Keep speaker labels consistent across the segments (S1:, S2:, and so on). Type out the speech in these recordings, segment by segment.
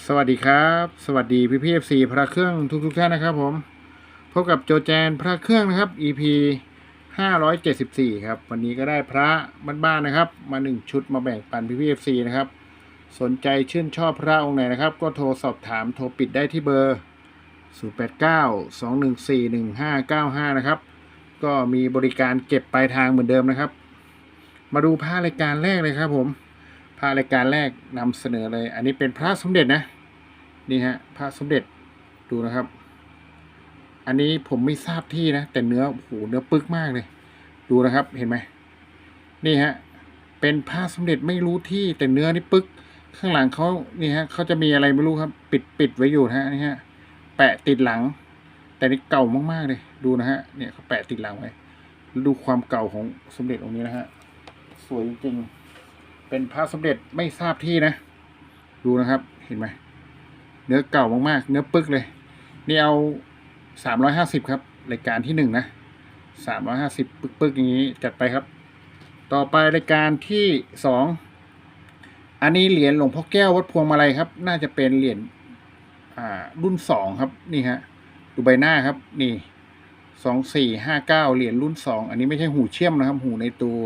S1: สวัสดีครับ สวัสดีพี่พีเอฟซีพระเครื่องทุกทุกท่านนะครับผม พบกับโจแจนพระเครื่องนะครับ EP 574ครับ วันนี้ก็ได้พระบ้านๆนะครับ มาหนึ่งชุดมาแบ่งปันพี่พีเอฟซีนะครับ สนใจชื่นชอบพระองค์ไหนนะครับ ก็โทรสอบถามโทรปิดได้ที่เบอร์089 214 1595นะครับ ก็มีบริการเก็บปลายทางเหมือนเดิมนะครับ มาดูผ้ารายการแรกเลยครับผม ระรายการแรกนำเสนอเลย อันนี้เป็นพระสมเด็จนะ นี่ฮะพระสมเด็จดูนะครับ อันนี้ผมไม่ทราบที่นะ แต่เนื้อโอ้โหเนื้อปึกมากเลย ดูนะครับเห็นไหมนี่ฮะเป็นพระสมเด็จไม่รู้ที่แต่เนื้อนี่ปึก ข้างหลังเขานี่ฮะเขาจะมีอะไรไม่รู้ครับ ปิดปิดไว้อยู่ฮะนี่ฮะแปะติดหลัง แต่นี่เก่ามากๆเลย ดูนะฮะเนี่ยเขาแปะติดหลังไว้แล้วดูความเก่าของสมเด็จองค์นี้นะฮะสวยจริงๆ เป็นพระสมเด็จไม่ทราบที่นะ ดูนะครับ เห็นไหมเนื้อเก่ามากๆ เนื้อปึกเลย นี่เอาสามร้อยห้าสิบครับ รายการที่หนึ่งนะสามร้อยห้าสิบปึกๆ อย่างนี้จัดไปครับ ต่อไปรายการที่สองอันนี้เหรียญหลวงพ่อแก้ววัดพวงมาลัยครับ น่าจะเป็นเหรียญอ่ารุ่นสองครับ นี่ฮะ ดูใบหน้าครับ นี่สองสี่ห้าเก้าเหรียญรุ่นสองอันนี้ไม่ใช่หูเชี่ยมนะครับ หูในตัว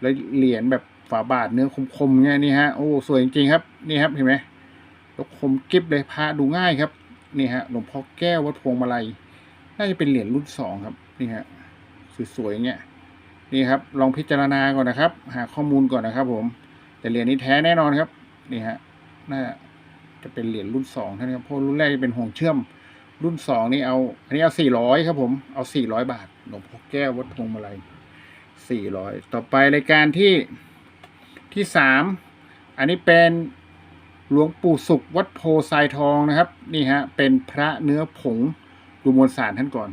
S1: แล้วเหรียญแบบ ฝาบาทเนื้อคมๆเนี่ยนี่ฮะโอ้สวยจริงๆครับนี่ครับเห็นไหมแล้วคมกริบเลยพระดูง่ายครับนี่ฮะหลวงพ่อแก้ววัดพวงมาลัยน่าจะเป็นเหรียญรุ่นสองครับนี่ฮะสวยๆเงี้ยนี่ครับ ลองพิจารณาก่อนนะครับ หาข้อมูลก่อนนะครับ ผม แต่เหรียญนี้แท้แน่นอนครับนี่ฮะน่าจะเป็นเหรียญรุ่นสองท่านครับเพราะรุ่นแรกจะเป็นห่วงเชื่อมรุ่นสองนี่เอาอันนี้เอาสี่ร้อยครับ ผมเอาสี่ร้อยบาทหลวงพ่อแก้ววัดพวงมาลัยสี่ร้อยต่อไปรายการที่ ที่สามอันนี้เป็นหลวงปู่สุขวัดโพไซทองนะครับนี่ฮะเป็นพระเนื้อผงดูมวลสารท่านก่อน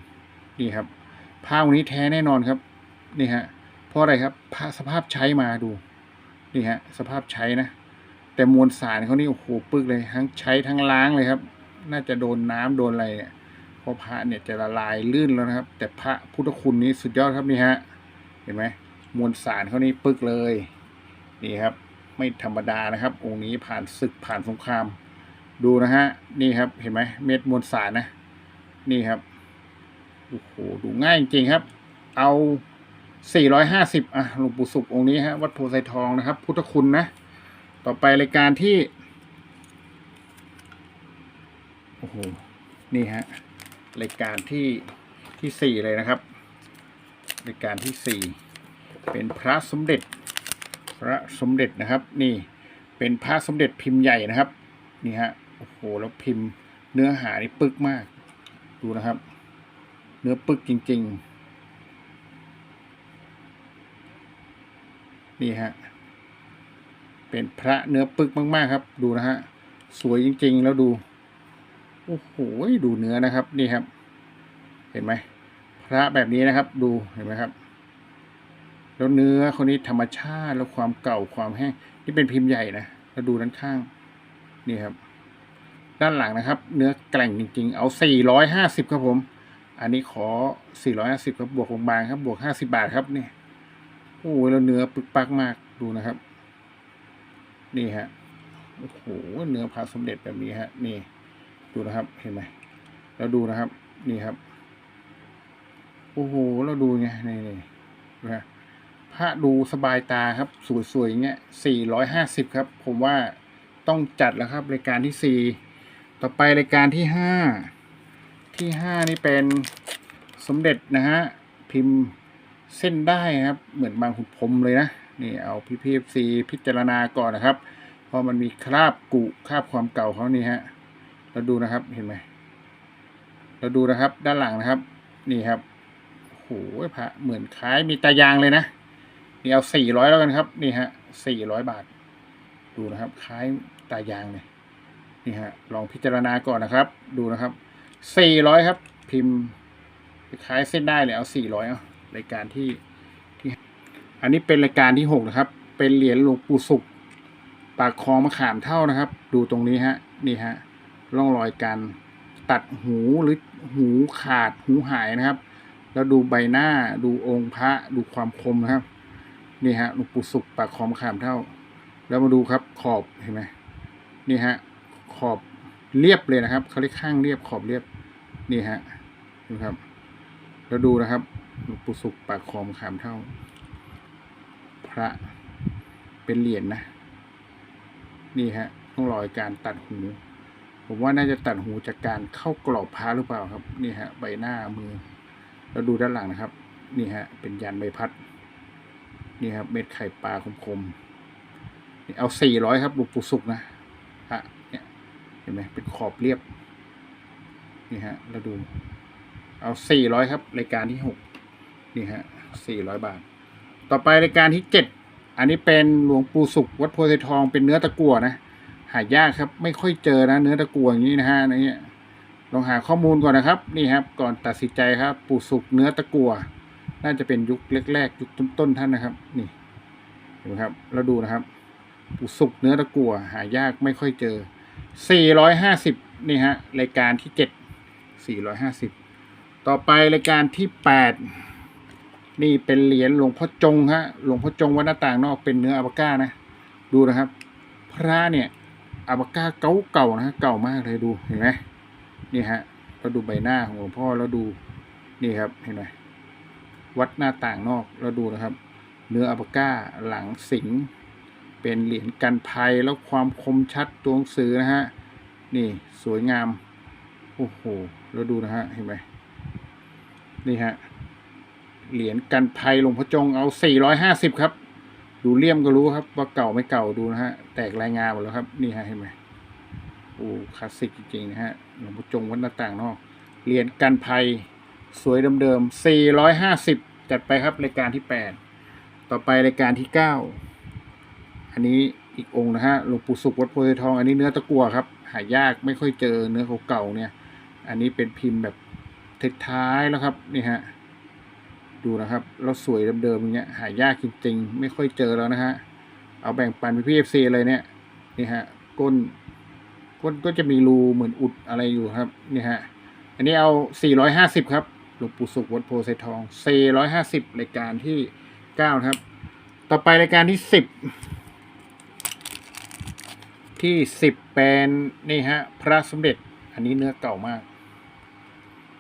S1: นี่ครับผ้าวันนี้แท้แน่นอนครับนี่ฮะเพราะอะไรครับพระสภาพใช้มาดูนี่ฮะสภาพใช้นะ แต่มวลสารเขานี่โอ้โหปึกเลยทั้งใช้ทั้งล้างเลยครับ น่าจะโดนน้ำโดนอะไรเนี่ยเพราะพระเนี่ยจะละลายลื่นแล้วนะครับ แต่พระพุทธคุณนี้สุดยอดครับนี่ฮะเห็นไหมมวลสารเขานี่ปึกเลย นี่ครับ ไม่ธรรมดานะครับ องค์นี้ผ่านศึกผ่านสงคราม ดูนะฮะ นี่ครับ เห็นไหมเม็ดมวลสารนะ นี่ครับ โอ้โห ดูง่ายจริงครับ เอา 450 อะ หลวงปู่สุของค์นี้ฮะ วัดโพไซทองนะครับ พุทธคุณนะ ต่อไปรายการที่ โอ้โห นี่ฮะ รายการที่ที่สี่เลยนะครับ รายการที่สี่เป็นพระสมเด็จ พระสมเด็จนะครับ นี่เป็นพระสมเด็จพิมพ์ใหญ่นะครับ นี่ฮะโอ้โหแล้วพิมพ์เนื้อหานี่ปึกมาก ดูนะครับ เนื้อปึกจริง ๆ นี่ฮะเป็นพระเนื้อปึกมาก ๆ ครับ ดูนะฮะสวยจริง ๆ แล้วดูโอ้โหดูเนื้อนะครับนี่ครับ เห็นไหมพระแบบนี้นะครับ ดูเห็นไหมครับ แล้วเนื้อคนนี้ธรรมชาติแล้วความเก่าความแห้งนี่เป็นพิมพ์ใหญ่นะแล้วดูด้านข้างนี่ครับ ด้านหลังนะครับ เนื้อแกร่งจริง ๆ เอา 450 ครับผม อันนี้ขอ 450 ครับบวกบางๆครับบวก 50 บาทครับนี่โอ้แล้วเนื้อปึกปักมากดูนะครับ นี่ฮะโอ้โหเนื้อพระสมเด็จแบบนี้ฮะ นี่ ดูนะครับเห็นไหมแล้วดูนะครับ นี่ครับ โอ้โหแล้วดูไงนี่นี่นะ พระดูสบายตาครับ สวยๆอย่างเงี้ยสี่ร้อยห้าสิบครับ ผมว่าต้องจัดแล้วครับรายการที่สี่ต่อไปรายการที่ห้าที่ห้านี่เป็นสมเด็จนะฮะพิมพ์เส้นได้ครับ เหมือนบางขุนพรมเลยนะนี่เอาพี่พีซีพิจารณาก่อนนะครับ เพราะมันมีคราบกุคราบความเก่าเขานี่ฮะแล้วดูนะครับเห็นไหมแล้วดูนะครับด้านหลังนะครับ นี่ครับโอ้โหพระเหมือนคล้ายมีตายางเลยนะ นี่เอาสี่ร้อยแล้วกันครับ นี่ฮะสี่ร้อยบาท ดูนะครับ คล้ายตายางเลยนี่ฮะ ลองพิจารณาก่อนนะครับ ดูนะครับสี่ร้อยครับ พิมพ์คล้ายเส้นได้เลยเอาสี่ร้อยเอารายการที่ที่ อันนี้เป็นรายการที่หกนะครับ เป็นเหรียญหลวงปู่สุขปากคลองมะขามเท่านะครับ ดูตรงนี้ฮะ นี่ฮะร่องรอยการตัดหูหรือหูขาดหูหายนะครับ แล้วดูใบหน้าดูองค์พระดูความคมนะครับ นี่ฮะหลวงปู่สุขปากคอมขามเท่า แล้วมาดูครับขอบเห็นไหมนี่ฮะขอบเรียบเลยนะครับเขาเรียกข้างเรียบขอบเรียบนี่ฮะนะครับ แล้วดูนะครับหลวงปู่สุขปากคอมขามเท่า พระเป็นเหรียญนะนี่ฮะต้องรอยการตัดหูผมว่าน่าจะตัดหูจากการเข้ากรอบพระหรือเปล่าครับ นี่ฮะใบหน้ามือ แล้วดูด้านหลังนะครับ นี่ฮะเป็นยันใบพัด นี่ครับ เม็ดไข่ปลาคมๆนี่เอาสี่ร้อยครับหลวงปู่สุกนะฮะเนี่ยเห็นไหมเป็นขอบเรียบ นี่ฮะแล้วดู เอาสี่ร้อยครับ รายการที่หกนี่ฮะสี่ร้อยบาท ต่อไปรายการที่เจ็ดอันนี้เป็นหลวงปู่สุขวัดโพธิ์ไทยทองเป็นเนื้อตะกั่วนะหายากครับ ไม่ค่อยเจอนะ เนื้อตะกั่วอย่างนี้นะฮะนี่ลองหาข้อมูลก่อนนะครับ นี่ครับ ก่อนตัดสินใจครับ ปู่สุขเนื้อตะกั่ว น่าจะเป็นยุคแรกๆยุคต้นๆท่านนะครับ นี่เห็นไหมครับแล้วดูนะครับปูสุขเนื้อตะกั่วหายากไม่ค่อยเจอ 450 นี่ฮะรายการที่ 7 450 ต่อไปรายการที่ 8 นี่เป็นเหรียญหลวงพ่อจงฮะหลวงพ่อจงวัดหน้าต่างนอกเป็นเนื้ออัปาก้านะ ดูนะครับ พระเนี่ยอัปาก้าเก่าเก่าๆนะเก่ามากเลยดูเห็นไหมนี่ฮะเราดูใบหน้าของหลวงพ่อแล้วดูนี่ครับเห็นไหม วัดหน้าต่างนอกแล้วดูนะครับ เนื้ออัปก้าหลังสิงเป็นเหรียญกันภัยแล้วความคมชัดตัวหนังสือนะฮะนี่สวยงาม โอ้โหแล้วดูนะฮะเห็นไหมนี่ฮะเหรียญกันภัยหลวงพ่อจงเอา 450 ครับ ดูเลี่ยมก็รู้ครับ ว่าเก่าไม่เก่าดูนะฮะ แตกรายงานหมดแล้วครับ นี่ฮะเห็นไหมโอ้คลาสสิกจริงๆนะฮะหลวงพ่อจงวัดหน้าต่างนอกเหรียญกันภัย สวยเดิมๆ 450 จัดไปครับรายการที่ 8 ต่อไปรายการที่ 9 อันนี้อีกองค์นะฮะหลวงปู่สุขวัดโพธิ์ทอง อันนี้เนื้อตะกัวครับ หายากไม่ค่อยเจอเนื้อเก่าๆเนี่ย อันนี้เป็นพิมพ์แบบท้ายๆแล้วครับนี่ฮะดูนะครับแล้วสวยเดิมๆอย่างเงี้ยหายากจริงๆ ไม่ค่อยเจอแล้วนะฮะเอาแบ่งปันพี่เอฟซีเลยเนี่ยนี่ฮะก้นก้นก็จะมีรูเหมือนอุดอะไรอยู่ครับนี่ฮะอันนี้เอา 450 ครับ หลวงปู่สุขวัดโพไซทอง450รายการที่9ครับ ต่อไปรายการที่10ที่10เป็นนี่ฮะ พระสมเด็จ อันนี้เนื้อเก่ามาก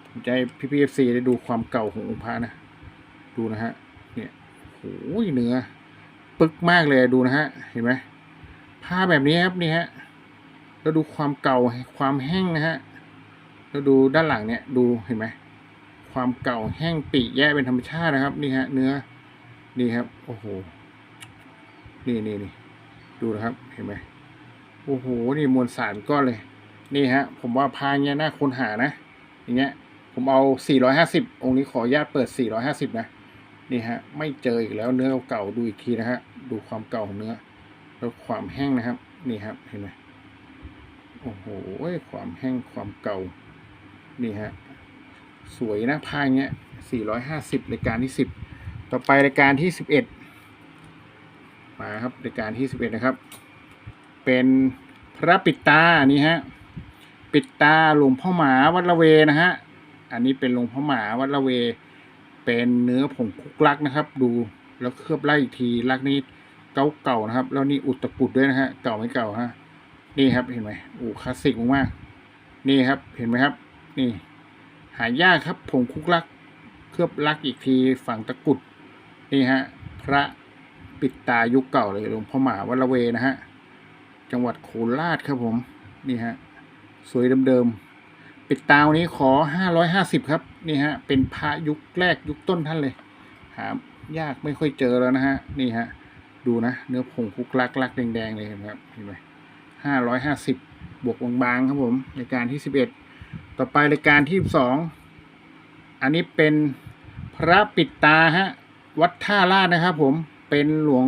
S1: ผมจะให้พี่พีเอฟซีได้ดูความเก่าขององค์พระนะ ดูนะฮะ เนี่ยโอ้ยเนื้อ ปึกมากเลยดูนะฮะ เห็นไหมผ้าแบบนี้ครับนี่ฮะ แล้วดูความเก่าความแห้งนะฮะ แล้วดูด้านหลังเนี่ย ดูเห็นไหม ความเก่าแห้งปีแย่เป็นธรรมชาตินะครับ นี่ฮะ เนื้อ นี่ครับ โอ้โห นี่นี่นี่ดูนะครับ เห็นไหมโอ้โห นี่มวลสารก้อนเลย นี่ฮะ ผมว่าพาเนี้ยน่าค้นหานะ อย่างเงี้ย ผมเอา 450 องค์นี้ขออนุญาตเปิด 450 นะ นี่ฮะ ไม่เจออีกแล้วเนื้อเก่าดูอีกทีนะฮะ ดูความเก่าของเนื้อ แล้วความแห้งนะครับ นี่ครับ เห็นไหมโอ้โห ความแห้งความเก่า นี่ฮะ สวยนะพายเงี้ย450รายการที่10ต่อไปรายการที่11มาครับรายการที่11นะครับ เป็นพระปิดตานี่ฮะปิดตาหลวงพ่อหมาวัดละเวนะฮะอันนี้เป็นหลวงพ่อหมาวัดละเว เป็นเนื้อผงคุกลักนะครับ ดูแล้วเคลือบไล่อีกทีลักนี้เก่าเก่าๆนะครับ แล้วนี่อุดตะกุดด้วยนะฮะเก่าไม่เก่าฮะนี่ครับเห็นไหมโอ้คลาสสิกมากนี่ครับเห็นไหมครับ นี่ หายากครับผงคุกลักเคลือบลักอีกทีฝั่งตะกุดนี่ฮะพระปิดตายุคเก่าเลยหลวงพ่อหมาวัลเวนะฮะจังหวัดโคราชครับผมนี่ฮะสวยเดิมๆปิดตาวนี้ขอห้าร้อยห้าสิบครับนี่ฮะเป็นพระยุคแรกยุคต้นท่านเลยหายากไม่ค่อยเจอแล้วนะฮะนี่ฮะดูนะเนื้อผงคุกลักลักแดงๆเลยครับเห็นไหมห้าร้อยห้าสิบบวกบางๆครับผมรายการที่สิบเอ็ด ต่อไปรายการที่สองอันนี้เป็นพระปิดตาฮะวัดท่าลาดนะครับ ผมเป็นหลวง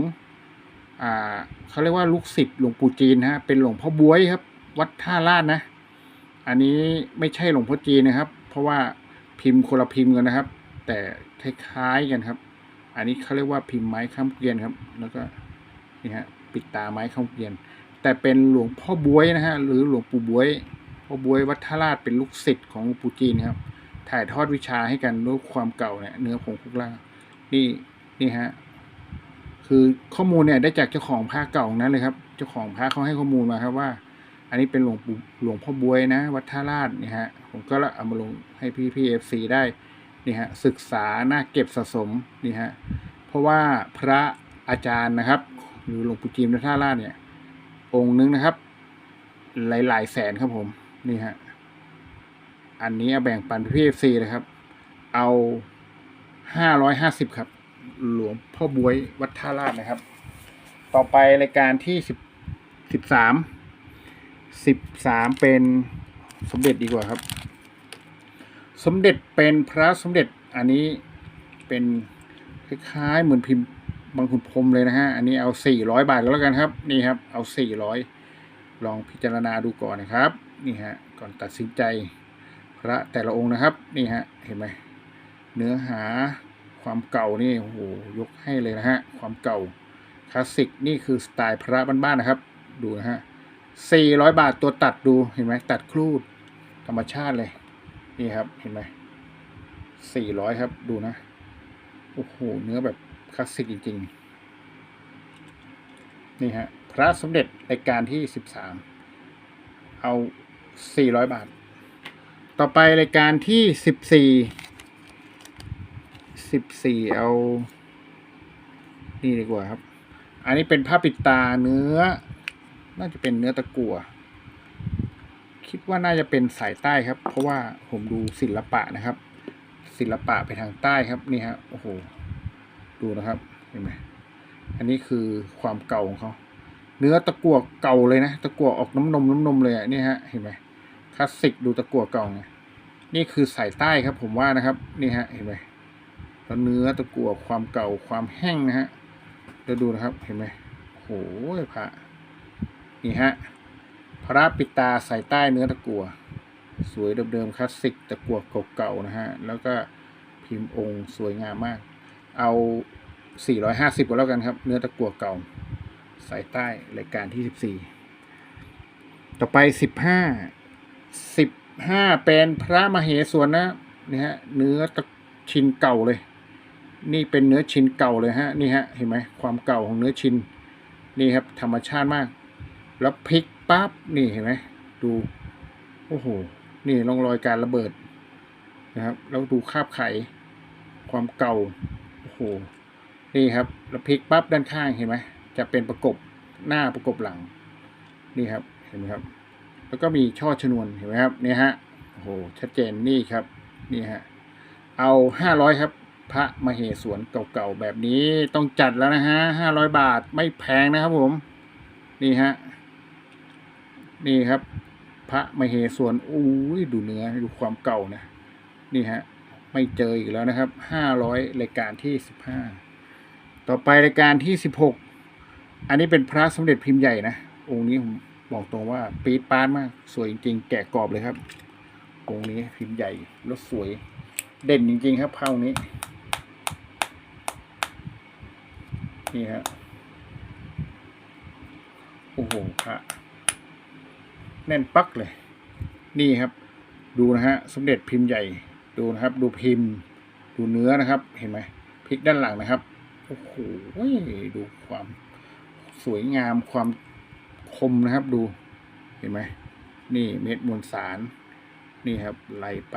S1: อ่าเขาเรียกว่าลูกศิษย์หลวงปู่จีนฮะเป็นหลวงพ่อบวยครับ วัดท่าลาดนะ อันนี้ไม่ใช่หลวงพ่อจีนนะครับ เพราะว่าพิมพ์คนละพิมพ์กันนะครับ แต่คล้ายๆกันครับ อันนี้เขาเรียกว่าพิมพ์ไม้ข้ามเกวียนครับ แล้วก็นี่ฮะปิดตาไม้ข้ามเกวียน แต่เป็นหลวงพ่อบวยนะฮะหรือหลวงปู่บวย พ่อบวยวัดท่าลาดเป็นลูกศิษย์ของปู่จีนครับ ถ่ายทอดวิชาให้กันด้วยความเก่าเนี่ยเนื้อผงคุกล่านี่นี่ฮะคือข้อมูลเนี่ยได้จากเจ้าของพระเก่านั้นเลยครับ เจ้าของพระเขาให้ข้อมูลมาครับว่า อันนี้เป็นหลวงปู่หลวงพ่อบวยนะ วัดท่าลาดนี่ฮะผมก็เอามาลงให้พี่พี่เอฟซีได้นี่ฮะศึกษาหน้าเก็บสะสมนี่ฮะเพราะว่าพระอาจารย์นะครับหรือหลวงปู่จีมวัดท่าลาดเนี่ยองค์นึงนะครับ หลาย ๆ แสนครับผม นี่ฮะ อันนี้แบ่งปันพี่เอฟซีเลยครับ เอาห้าร้อยห้าสิบครับ หลวงพ่อบวยวัดท่าลาดนะครับ ต่อไปรายการที่สิบสิบสามสิบสามเป็นสมเด็จดีกว่าครับ สมเด็จเป็นพระสมเด็จอันนี้เป็นคล้ายๆเหมือนพิมพ์บางขุนพรมเลยนะฮะ อันนี้เอาสี่ร้อยบาทแล้วกันครับ นี่ครับ เอาสี่ร้อยลองพิจารณาดูก่อนนะครับ นี่ฮะก่อนตัดสินใจพระแต่ละองค์นะครับนี่ฮะเห็นไหมเนื้อหาความเก่านี่โอ้โหยกให้เลยนะฮะความเก่าคลาสสิกนี่คือสไตล์พระบ้านๆนะครับ ดูนะฮะสี่ร้อยบาทตัวตัดดูเห็นไหมตัดครูดธรรมชาติเลยนี่ครับเห็นไหมสี่ร้อยครับดูนะโอ้โหเนื้อแบบคลาสสิกจริงๆนี่ฮะพระสมเด็จรายการที่สิบสามเอา สี่ร้อยบาท ต่อไปรายการที่สิบสี่สิบสี่เอา นี่ดีกว่าครับ อันนี้เป็นผ้าปิดตาเนื้อ น่าจะเป็นเนื้อตะกั่วคิดว่าน่าจะเป็นสายใต้ครับ เพราะว่าผมดูศิลปะนะครับ ศิลปะไปทางใต้ครับนี่ฮะโอ้โหดูนะครับเห็นไหมอันนี้คือความเก่าของเขา เนื้อตะกั่วเก่าเลยนะ ตะกั่วออกน้ำนมน้ำนมเลยอะนี่ฮะเห็นไหมคลาสสิกดูตะกั่วเก่าไงนี่คือสายใต้ครับ ผมว่านะครับนี่ฮะเห็นไหมแล้วเนื้อตะกั่วความเก่าความแห้งนะฮะแล้วดูนะครับเห็นไหมโอ้โหพระนี่ฮะพระปิตาสายใต้เนื้อตะกั่วสวยเดิมๆคลาสสิกตะกั่วเก่าๆนะฮะแล้วก็พิมพ์องค์สวยงามมาก เอา 450ก็แล้วกันครับ เนื้อตะกั่วเก่า สายใต้รายการที่14ต่อไป15 15เป็นพระมเหสวนนะนี่ฮะเนื้อตะชินเก่าเลย นี่เป็นเนื้อชินเก่าเลยฮะนี่ฮะเห็นไหมความเก่าของเนื้อชินนี่ครับธรรมชาติมาก แล้วพลิกปั๊บนี่เห็นไหมดูโอ้โหนี่ร่องรอยการระเบิดนะครับ แล้วดูคาบไขความเก่าโอ้โหนี่ครับแล้วพลิกปั๊บด้านข้างเห็นไหม จะเป็นประกบหน้าประกบหลังนี่ครับเห็นไหมครับ แล้วก็มีช่อชนวนเห็นไหมครับนี่ฮะโอ้โหชัดเจนนี่ครับนี่ฮะเอาห้าร้อยครับ พระมเหสวนเก่าๆแบบนี้ต้องจัดแล้วนะฮะห้าร้อยบาทไม่แพงนะครับผมนี่ฮะนี่ครับ พระมเหสวนอุ้ยดูเนื้อดูความเก่านะนี่ฮะไม่เจออีกแล้วนะครับห้าร้อยรายการที่สิบห้าต่อไปรายการที่สิบหก อันนี้เป็นพระสมเด็จพิมพ์ใหญ่นะ องค์นี้ผมบอกตรงว่าปี๊ดปาดมาก สวยจริงๆ แกะกรอบเลยครับ องค์นี้พิมพ์ใหญ่แล้วสวย เด่นจริง ๆ ครับเผ่านี้ นี่ฮะ โอ้โหพระแน่นปักเลย นี่ครับ ดูนะฮะ สมเด็จพิมพ์ใหญ่ ดูนะครับ ดูพิมพ์ ดูเนื้อนะครับ เห็นไหมพลิกด้านหลังนะครับ โอ้โห ดูความ สวยงามความคมนะครับดูเห็นไหมนี่เม็ดมวลสาร นี่ครับไหลไป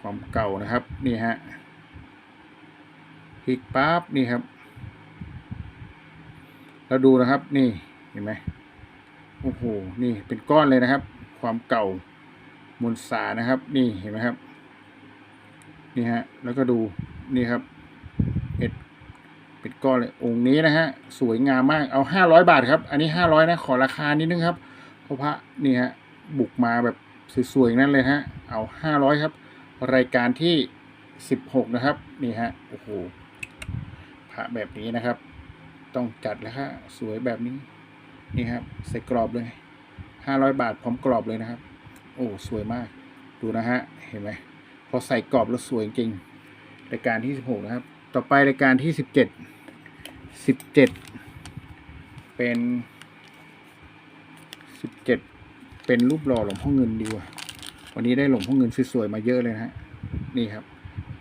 S1: ความเก่านะครับ นี่ฮะพลิกปั๊บนี่ครับ แล้วดูนะครับ นี่เห็นไหมโอ้โหนี่เป็นก้อนเลยนะครับ ความเก่ามวลสารนะครับ นี่เห็นไหมครับ นี่ฮะแล้วก็ดูนี่ครับเอ็ด เป็นก้อนเลยองค์นี้นะฮะสวยงามมากเอาห้าร้อยบาทครับ อันนี้ห้าร้อยนะขอราคานิดนึงครับเพราะพระนี่ฮะบุกมาแบบสวยๆนั่นเลยฮะเอาห้าร้อยครับ รายการที่สิบหกนะครับนี่ฮะโอ้โหพระแบบนี้นะครับ ต้องจัดแล้วฮะสวยแบบนี้นี่ครับใส่กรอบเลยห้าร้อยบาทพร้อมกรอบเลยนะครับ โอ้สวยมากดูนะฮะเห็นไหมพอใส่กรอบแล้วสวยจริงรายการที่สิบหกนะครับ ต่อไปรายการที่สิบเจ็ดสิบเจ็ดเป็นสิบเจ็ดเป็นรูปหล่อหลวงพ่อเงินดีกว่า วันนี้ได้หลวงพ่อเงินสวยๆมาเยอะเลยนะฮะนี่ครับ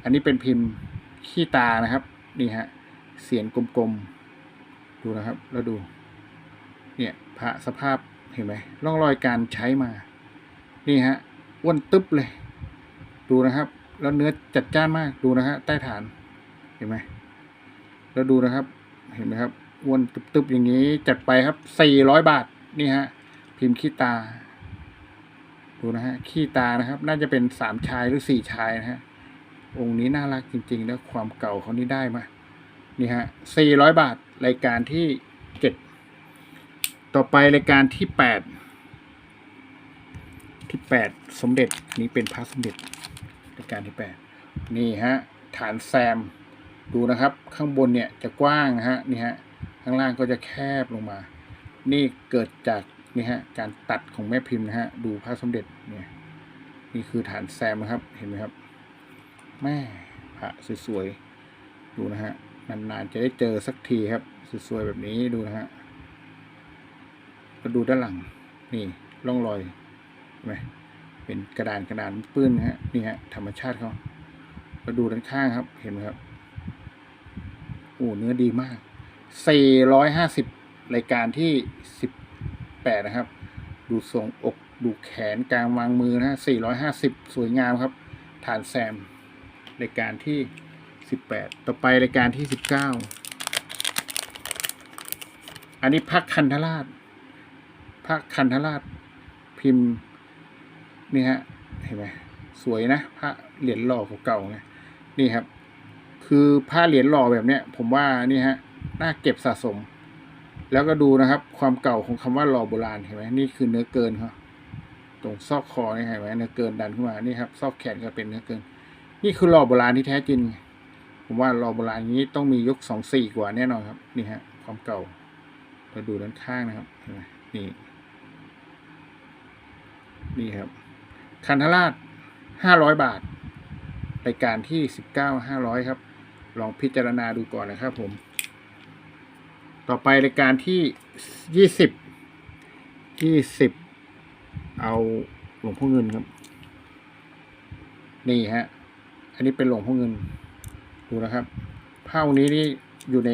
S1: อันนี้เป็นพิมพ์ขี้ตานะครับ นี่ฮะเสียนกลมๆ ดูนะครับ แล้วดู เนี่ยพระสภาพเห็นไหมร่องรอยการใช้มา นี่ฮะอ้วนตึ๊บเลย ดูนะครับ แล้วเนื้อจัดจ้านมากดูนะฮะใต้ฐาน เห็นไหมแล้วดูนะครับ เห็นไหมครับอ้วนตึ๊บๆอย่างนี้จัดไปครับสี่ร้อยบาทนี่ฮะ พิมพ์ขี้ตา ดูนะฮะขี้ตานะครับ น่าจะเป็นสามชายหรือสี่ชายนะฮะองค์นี้น่ารักจริง ๆ แล้วความเก่าเขานี่ได้มานี่ฮะสี่ร้อยบาทรายการที่เจ็ดต่อไปรายการที่แปดที่แปดสมเด็จนนี้เป็นพระสมเด็จรายการที่แปดนี่ฮะฐานแซม ดูนะครับ ข้างบนเนี่ยจะกว้างนะฮะนี่ฮะข้างล่างก็จะแคบลงมา นี่เกิดจากนี่ฮะการตัดของแม่พิมพ์นะฮะดูพระสมเด็จเนี่ยนี่คือฐานแซมนะครับเห็นไหมครับแม่พระสวยๆดูนะฮะนานๆจะได้เจอสักทีครับสวยๆแบบนี้ดูนะฮะก็ดูด้านหลัง นี่ร่องรอยเห็นไหมเป็นกระดานกระดานปื้นนะฮะนี่ฮะธรรมชาติเขามาดูด้านข้างครับเห็นไหมครับ โอ้เนื้อดีมาก 450 รายการที่ 18 นะครับ ดูทรงอก ดูแขนกลางวางมือนะฮะ450 สวยงามครับ ฐานแซม รายการที่ 18 ต่อไปรายการที่ 19 อันนี้พักคันธราชพักคันธราชพิมพ์นี่ฮะ เห็นไหมสวยนะ พระเหรียญหล่อเก่าๆไงนี่ครับ คือผ้าเหรียญหล่อแบบเนี้ย ผมว่านี่ฮะน่าเก็บสะสม แล้วก็ดูนะครับ ความเก่าของคำว่าหล่อโบราณเห็นไหมนี่คือเนื้อเกินเขาตรงซอกคอนี่เห็นไหมเนื้อเกินดันขึ้นมานี่ครับซอกแขนก็เป็นเนื้อเกิน นี่คือหล่อโบราณที่แท้จริง ผมว่าหล่อโบราณอย่างนี้ต้องมียกสองสี่กว่าแน่นอนครับ นี่ฮะ ความเก่าเราดูด้านข้างนะครับเห็นไหมนี่ นี่ครับ คันธราชห้าร้อยบาทรายการที่สิบเก้าห้าร้อยครับ ลองพิจารณาดูก่อนนะครับผม ต่อไปรายการที่ยี่สิบยี่สิบเอาหลวงพ่อเงินครับ นี่ฮะ อันนี้เป็นหลวงพ่อเงิน ดูนะครับผ้าองค์นี้นี่อยู่ใน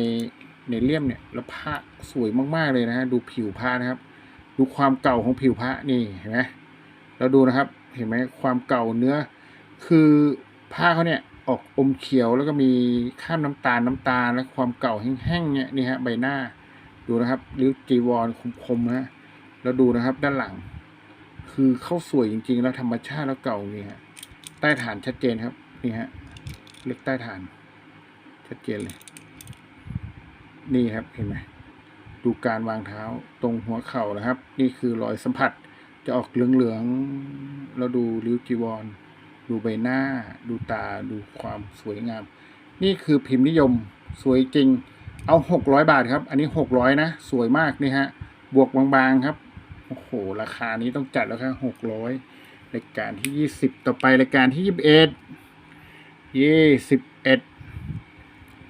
S1: ในเลี่ยมเนี่ย แล้วผ้าสวยมากๆเลยนะฮะดูผิวผ้านะครับ ดูความเก่าของผิวผ้านี่เห็นไหมแล้วดูนะครับ เห็นไหมความเก่าเนื้อ คือผ้าเขาเนี่ย ออกอมเขียวแล้วก็มีข้ามน้ำตาลน้ำตาลและความเก่าแห้งๆเนี่ยนี่ฮะใบหน้าดูนะครับริ้วจีวรคมๆนะแล้วดูนะครับด้านหลัง คือเข้าสวยจริงๆ แล้วธรรมชาติแล้วเก่านี่ฮะใต้ฐานชัดเจนครับนี่ฮะเล็กใต้ฐาน ชัดเจนเลย นี่ครับเห็นไหมดูการวางเท้าตรงหัวเข่านะครับ นี่คือรอยสัมผัสจะออกเหลืองๆแล้วดูริ้วจีวร ดูใบหน้า ดูตาดูความสวยงาม นี่คือพิมพ์นิยมสวยจริง เอาหกร้อยบาทครับ อันนี้หกร้อยนะ สวยมากนี่ฮะ บวกบางๆครับ โอ้โห ราคานี้ต้องจัดแล้วครับหกร้อยรายการที่ยี่สิบต่อไปรายการที่ยี่สิบเอ็ดยี่สิบเอ็ด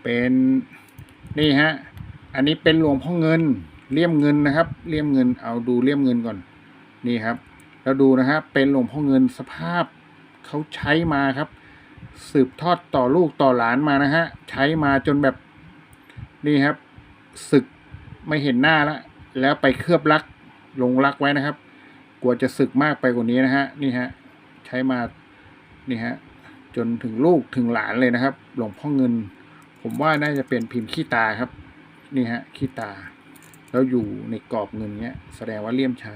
S1: เป็นนี่ฮะ อันนี้เป็นหลวงพ่อเงินเลี่ยมเงินนะครับ เลี่ยมเงินเอาดูเลี่ยมเงินก่อน นี่ครับ แล้วดูนะฮะเป็นหลวงพ่อเงินสภาพ เขาใช้มาครับ สืบทอดต่อลูกต่อหลานมานะฮะ ใช้มาจนแบบนี่ครับศึกไม่เห็นหน้าแล้วแล้วไปเคลือบลักลงลักไว้นะครับ กลัวจะศึกมากไปกว่านี้นะฮะนี่ฮะใช้มานี่ฮะจนถึงลูกถึงหลานเลยนะครับ หลวงพ่อเงิน ผมว่าน่าจะเป็นพิมพ์ขี้ตาครับ นี่ฮะขี้ตา แล้วอยู่ในกรอบเงินเนี้ย แสดงว่าเลี่ยมใช้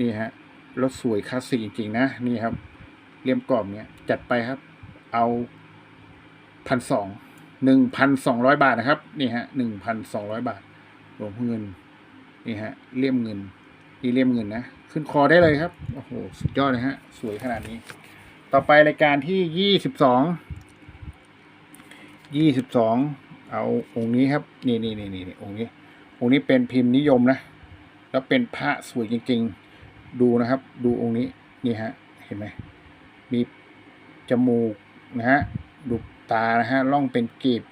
S1: นี่ฮะแล้วสวยคลาสสิกจริงๆนะนี่ครับ เลี่ยมกรอบเนี้ยจัดไปครับ เอาพันสองหนึ่งพันสองร้อยบาทนะครับนี่ฮะหนึ่งพันสองร้อยบาทหลวงพ่อเงินนี่ฮะเลี่ยมเงินนี่เลี่ยมเงินนะขึ้นคอได้เลยครับโอ้โหสุดยอดเลยฮะสวยขนาดนี้ ต่อไปรายการที่ยี่สิบสองยี่สิบสองเอาองค์นี้ครับนี่นี่นี่นี่องค์นี้องค์นี้เป็นพิมพ์นิยมนะแล้วเป็นพระสวยจริง ๆ ดูนะครับ ดูองค์นี้นี่ฮะเห็นไหม มีจมูกนะฮะดูตานะฮะร่องเป็นกีบ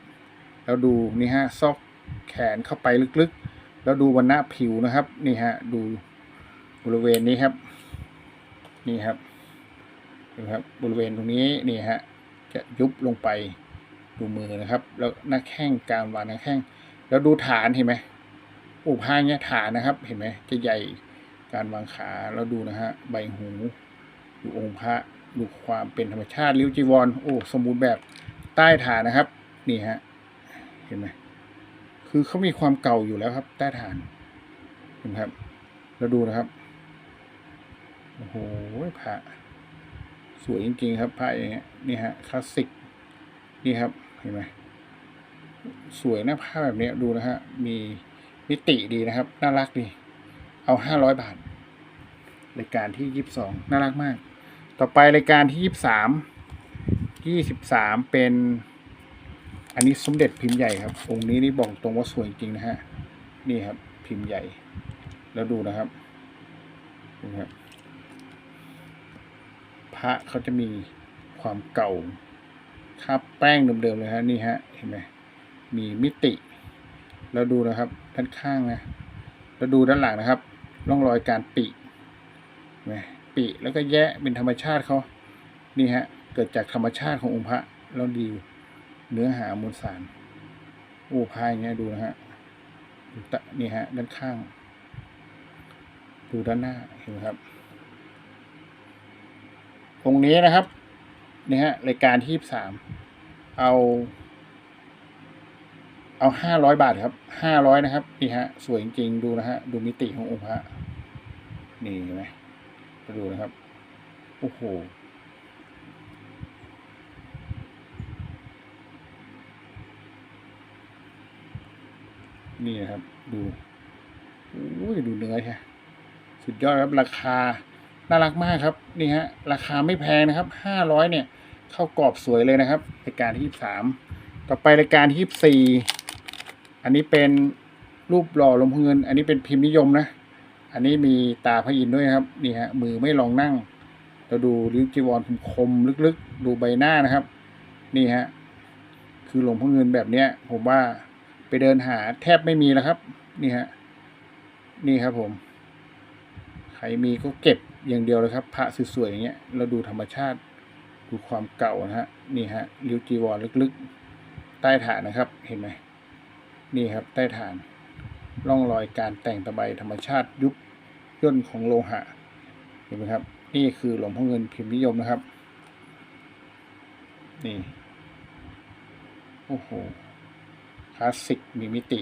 S1: แล้วดูนี่ฮะซอกแขนเข้าไปลึกๆ แล้วดูวันหน้าผิวนะครับนี่ฮะดูบริเวณนี้ครับ นี่ครับดูครับบริเวณตรงนี้นี่ฮะจะยุบลงไปดูมือนะครับ แล้วหน้าแข้งกลางวานหน้าแข้ง แล้วดูฐานเห็นไหมโอ้ผ้าเนี้ยฐานนะครับ เห็นไหมจะใหญ่การวางขาแล้วดูนะฮะใบหูดูองค์พระ ดูความเป็นธรรมชาติริ้วจีวรโอ้สมบูรณ์แบบใต้ฐานนะครับ นี่ฮะเห็นไหมคือเขามีความเก่าอยู่แล้วครับ ใต้ฐานเห็นไหมครับแล้วดูนะครับโอ้โหพระสวยจริงๆครับพระอย่างเงี้ยนี่ฮะคลาสสิกนี่ครับเห็นไหมสวยนะผ้าแบบนี้ดูนะฮะมีมิติดีนะครับ น่ารักดี เอาห้าร้อยบาทรายการที่ยี่สิบสองน่ารักมาก ต่อไปรายการที่ยี่สิบสามยี่สิบสามเป็น อันนี้สมเด็จพิมพ์ใหญ่ครับ องค์นี้นี่บอกตรงว่าสวยจริงนะฮะ นี่ครับ พิมพ์ใหญ่ แล้วดูนะครับดูครับ พระเขาจะมีความเก่าทาแป้งเดิมๆเลยฮะนี่ฮะ เห็นไหมมีมิติ แล้วดูนะครับด้านข้างนะ แล้วดูด้านหลังนะครับ ร่องรอยการปิไหม ปิแล้วก็แยะเป็นธรรมชาติเขานี่ฮะเกิดจากธรรมชาติขององค์พระแล้วดีเนื้อหามวลสารโอ้พายเงี้ยดูนะฮะนี่ฮะด้านข้าง ดูด้านหน้าเห็นไหมครับองนี้นะครับนี่ฮะรายการที่สามเอา เอาห้าร้อยบาทครับห้าร้อยนะครับนี่ฮะสวยจริงๆดูนะฮะดูมิติขององค์พระนี่เห็นไหม มาดูนะครับ โอ้โห นี่นะครับ ดูโอ้ยดูเนื้อใช่สุดยอดครับ ราคา น่ารักมากครับ นี่ฮะ ราคาไม่แพงนะครับ ห้าร้อยเนี่ย เข้ากรอบสวยเลยนะครับรายการที่สาม ต่อไปรายการที่สี่ อันนี้เป็นรูปหล่อลวงพ่อเงิน อันนี้เป็นพิมพ์นิยมนะ อันนี้มีตาพระอินด้วยครับนี่ฮะมือไม่ลองนั่ง เราดูริ้วจีวรคมลึกๆ ดูใบหน้านะครับ นี่ฮะคือหลวงพ่อเงินแบบเนี้ย ผมว่าไปเดินหาแทบไม่มีแล้วครับ นี่ฮะนี่ครับผมใครมีก็เก็บอย่างเดียวเลยครับ พระสวยๆอย่างเงี้ยเราดูธรรมชาติดูความเก่านะฮะนี่ฮะริ้วจีวรลึกๆ ใต้ฐานนะครับเห็นไหมนี่ครับใต้ฐานร่องรอยการแต่งตะไบธรรมชาติยุบ ย่นของโลหะเห็นไหมครับ นี่คือหลวงพ่อเงินพิมพ์นิยมนะครับ นี่ โอ้โหคลาสสิกมีมิติ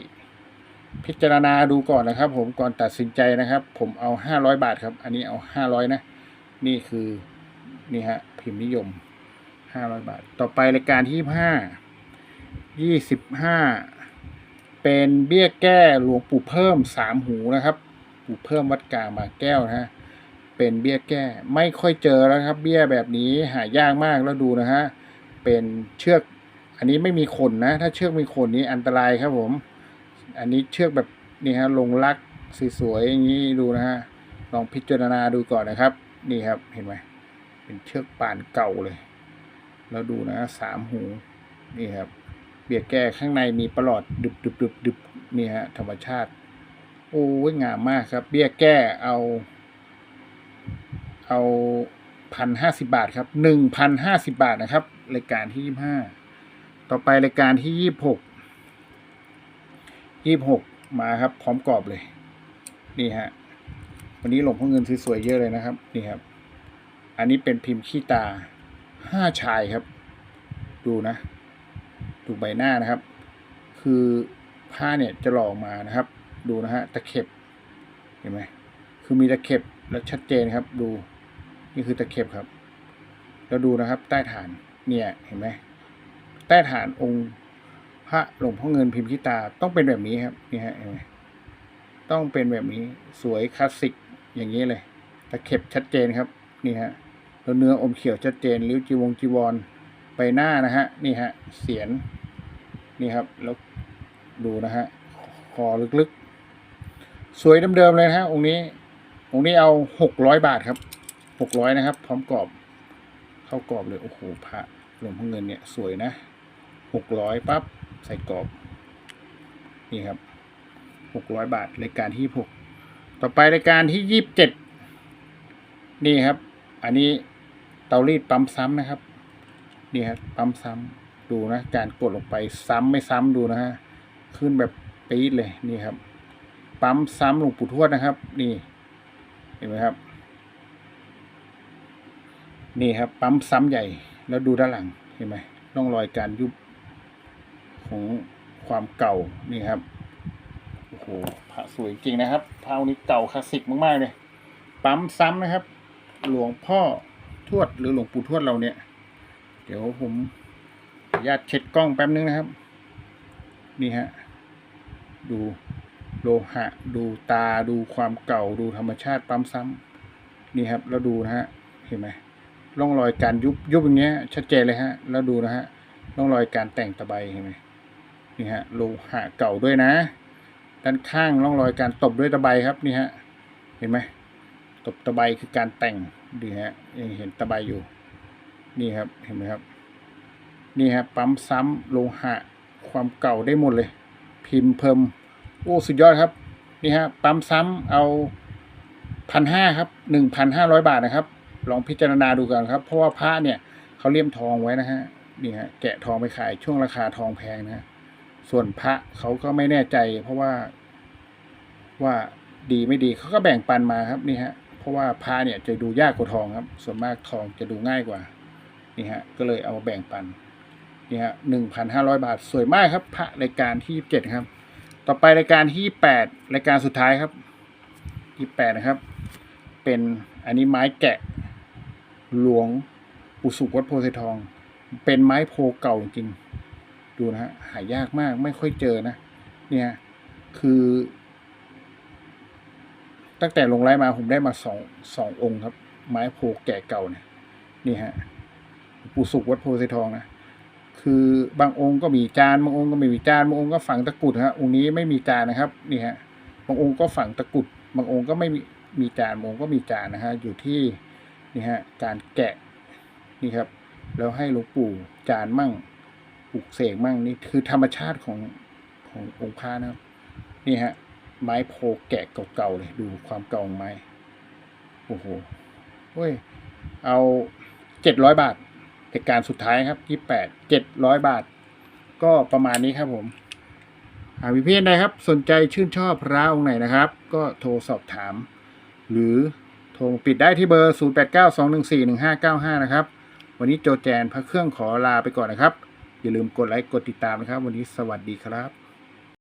S1: พิจารณาดูก่อนนะครับ ผมก่อนตัดสินใจนะครับ ผมเอาห้าร้อยบาทครับ อันนี้เอาห้าร้อยนะ นี่คือนี่ฮะพิมพ์นิยมห้าร้อยบาท ต่อไปรายการที่ห้ายี่สิบห้าเป็นเบี้ยแก้หลวงปู่เพิ่มสามหูนะครับ ปู่เพิ่มวัดกางบาแก้วนะฮะเป็นเบี้ยแก้ไม่ค่อยเจอแล้วครับ เบี้ยแบบนี้หายากมากแล้วดูนะฮะเป็นเชือกอันนี้ไม่มีขนนะ ถ้าเชือกมีขนนี้อันตรายครับผม อันนี้เชือกแบบนี่ฮะลงลักสวยๆอย่างนี้ดูนะฮะลองพิจารณาดูก่อนนะครับ นี่ครับเห็นไหมเป็นเชือกป่านเก่าเลย แล้วดูนะสามหูนี่ครับเบียแก้ข้างในมีประหลอดดึบดึบดึบดึบนี่ฮะธรรมชาติ โอ้ยงามมากครับ เบี้ยแก้เอา เอาพันห้าสิบาทครับหนึ่งพันห้าสิบาทนะครับรายการที่ยี่ห้าต่อไปรายการที่ยี่หกยี่หกมาครับ พร้อมกรอบเลย นี่ฮะ วันนี้หลงพ่อเงินสวยๆเยอะเลยนะครับ นี่ครับ อันนี้เป็นพิมพ์ขี้ตาห้าชายครับ ดูนะ ดูใบหน้านะครับ คือผ้าเนี่ยจะหล่อออกมานะครับ ดูนะฮะตะเข็บเห็นไหมคือมีตะเข็บแล้วชัดเจนครับ ดูนี่คือตะเข็บครับ แล้วดูนะครับ ใต้ฐานเนี่ยเห็นไหมใต้ฐานองค์พระหลวงพ่อเงินพิมพ์ขีตาต้องเป็นแบบนี้ครับนี่ฮะเห็นไหมต้องเป็นแบบนี้สวยคลาสสิกอย่างนี้เลยตะเข็บชัดเจนครับนี่ฮะแล้วเนื้ออมเขียวชัดเจนริ้วจีวงจีวรใบหน้านะฮะนี่ฮะเสียนนี่ครับแล้วดูนะฮะคอลึกๆ สวยเดิมๆเลยนะฮะองค์นี้ องค์นี้เอาหกร้อยบาทครับหกร้อยนะครับ พร้อมกรอบ เข้ากรอบเลยโอ้โหพระหลวงพ่อเงินเนี่ยสวยนะหกร้อยปั๊บใส่กรอบ นี่ครับหกร้อยบาทรายการที่หกต่อไปรายการที่ยี่สิบเจ็ดนี่ครับ อันนี้เตารีดปั๊มซ้ำนะครับ นี่ครับปั๊มซ้ำดูนะ การกดลงไปซ้ำไม่ซ้ำดูนะฮะขึ้นแบบปี๊ดเลยนี่ครับ ปั๊มซ้ำหลวงปู่ทวดนะครับ นี่ เห็นไหมครับ นี่ครับ ปั๊มซ้ำใหญ่ แล้วดูด้านหลังเห็นไหมร่องรอยการยุบของความเก่านี่ครับโอ้โหพระสวยจริงนะครับพระองค์นี้เก่าคลาสสิกมากๆเลยปั๊มซ้ำนะครับ หลวงพ่อทวดหรือหลวงปู่ทวดเราเนี่ย เดี๋ยวผมญาติเช็ดกล้องแป๊บนึงนะครับ นี่ฮะ ดู โลหะ ดูตาดูความเก่าดูธรรมชาติปั๊มซ้ำนี่ครับแล้วดูนะฮะเห็นไหมร่องรอยการยุบยุบอย่างเงี้ยชัดเจนเลยฮะแล้วดูนะฮะร่องรอยการแต่งตะไบเห็นไหมนี่ฮะโลหะเก่าด้วยนะ ด้านข้างร่องรอยการตบด้วยตะไบครับนี่ฮะเห็นไหมตบตะไบคือการแต่งดีฮะยังเห็นตะไบอยู่ นี่ครับเห็นไหมครับ นี่ครับปั๊มซ้ำโลหะความเก่าได้หมดเลย พิมพ์เพิ่ม โอ้สุดยอดครับ นี่ฮะปั๊มซ้ำเอาพันห้าครับหนึ่งพันห้าร้อยบาทนะครับ ลองพิจารณาดูกันครับ เพราะว่าพระเนี่ยเขาเลี่ยมทองไว้นะฮะนี่ฮะแกะทองไปขายช่วงราคาทองแพงนะฮะส่วนพระเขาก็ไม่แน่ใจ เพราะว่าว่าดีไม่ดีเขาก็แบ่งปันมาครับนี่ฮะเพราะว่าพระเนี่ยจะดูยากกว่าทองครับ ส่วนมากทองจะดูง่ายกว่านี่ฮะก็เลยเอามาแบ่งปันนี่ฮะหนึ่งพันห้าร้อยบาทสวยมากครับ พระรายการที่ยี่สิบเจ็ดครับ ต่อไปรายการที่แปดรายการสุดท้ายครับยี่แปดนะครับ เป็นอันนี้ไม้แกะ หลวงปุสุวัดโพธิ์ไซทอง เป็นไม้โพเก่าจริง ดูนะฮะหายากมากไม่ค่อยเจอนะ เนี่ยคือ ตั้งแต่ลงไล่มาผมได้มาสองสององค์ครับ ไม้โพแก่เก่าเนี่ยนี่ฮะปุสุวัดโพธิ์ไซทองนะ คือบางองค์ก็มีจานบางองค์ก็ไม่มีจานบางองค์ก็ฝังตะกุดฮะองค์นี้ไม่มีจานนะครับนี่ฮะบางองค์ก็ฝังตะกุดบางองค์ก็ไม่มีมีจานบางองค์ก็มีจานนะฮะอยู่ที่นี่ฮะการแกะนี่ครับ แล้วให้หลวงปู่จานมั่งปลูกเสกมั่งนี่คือธรรมชาติของขององค์พระนะครับนี่ฮะไม้โพแกะเก่าๆเลยดูความเก่าของไม้โอ้โหเฮ้ยเอาเจ็ดร้อยบาท เหตุการณ์สุดท้ายครับยี่แปดเจ็ดร้อยบาท ก็ประมาณนี้ครับผม หากพี่เพื่อนใดครับ สนใจชื่นชอบพระองค์ไหนนะครับ ก็โทรสอบถาม หรือโทรปิดได้ที่เบอร์ 0892141595 นะครับ วันนี้โจแจนพระเครื่องขอลาไปก่อนนะครับ อย่าลืมกดไลค์กดติดตามนะครับ วันนี้สวัสดีครับ